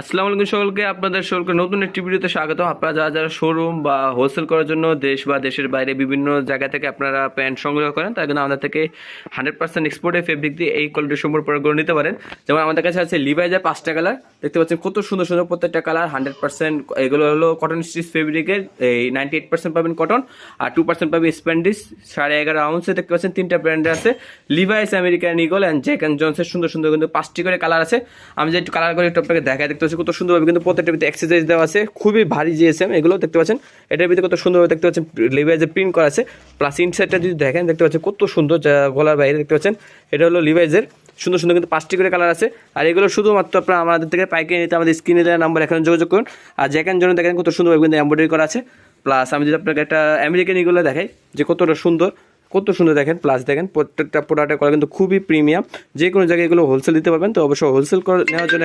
আসসালামু আলাইকুম সকলকে, আপনাদের সকলকে নতুন একটি ভিডিওতে স্বাগত আপনারা যারা যারা শোরুম বা হোলসেল করার জন্য দেশ বা দেশের বাইরে বিভিন্ন জায়গা থেকে আপনারা প্যান্ট সংগ্রহ করেন, তার জন্য আমাদের থেকে হান্ড্রেড পার্সেন্ট এক্সপোর্টে ফেব্রিক দিয়ে এই কোয়ালিটির সম্পর্ক করে নিতে পারেন। যেমন আমাদের কাছে আছে লিভাইজার পাঁচটা কালার দেখতে পাচ্ছেন কত সুন্দর সুন্দর প্রত্যেকটা কালার হান্ড্রেড পার্সেন্ট এগুলো হলো কটন স্টিচ ফেব্রিকের এই নাইনটি এইট পার্সেন্ট পাবেন কটন আর টু পার্সেন্ট পাবেন স্প্যান্ডিস সাড়ে এগারো আউন্সে দেখতে পাচ্ছেন তিনটা ব্র্যান্ডে আছে। Levi's American Eagle and Jack and জনসের সুন্দর সুন্দর কিন্তু পাঁচটি করে কালার আছে। আমি যে একটু কালার করে একটু আপনাকে দেখায় দেখতে পাচ্ছি কত সুন্দরভাবে কিন্তু প্রত্যেকটা ভিতরে এক্সারসাইজ দেওয়া আছে। খুবই ভারী জিএসএম এগুলো দেখতে পাচ্ছেন, এটার ভিতরে কত সুন্দরভাবে দেখতে পাচ্ছেন লিভাইজের প্রিন্ট করা আছে। প্লাস ইনসাইডটা যদি দেখেন, দেখতে পাচ্ছেন কত সুন্দর গলার বাইরে দেখতে পাচ্ছেন, এটা হলো লিভাইজের সুন্দর সুন্দর কিন্তু পাঁচটি করে কালার আছে। আর এগুলো শুধুমাত্র আপনার আমাদের থেকে পাইকারি নিতে, আমাদের স্ক্রিনে দেওয়া নাম্বার এখানে যোগাযোগ করুন। আর জ্যাকেন জন্য দেখেন কত সুন্দরভাবে কিন্তু এমব্রয়ডারি করা আছে। প্লাস আমি যদি আপনাকে একটা আমেরিকান এগুলো দেখাই, যে কতটা সুন্দর, কত সুন্দর দেখেন। প্লাস দেখেন প্রত্যেকটা প্রোডাক্টের করা কিন্তু খুবই প্রিমিয়াম যে কোনো জায়গায় এগুলো হোলসেল দিতে পারবেন, তো অবশ্যই হোলসেল করে নেওয়ার জন্য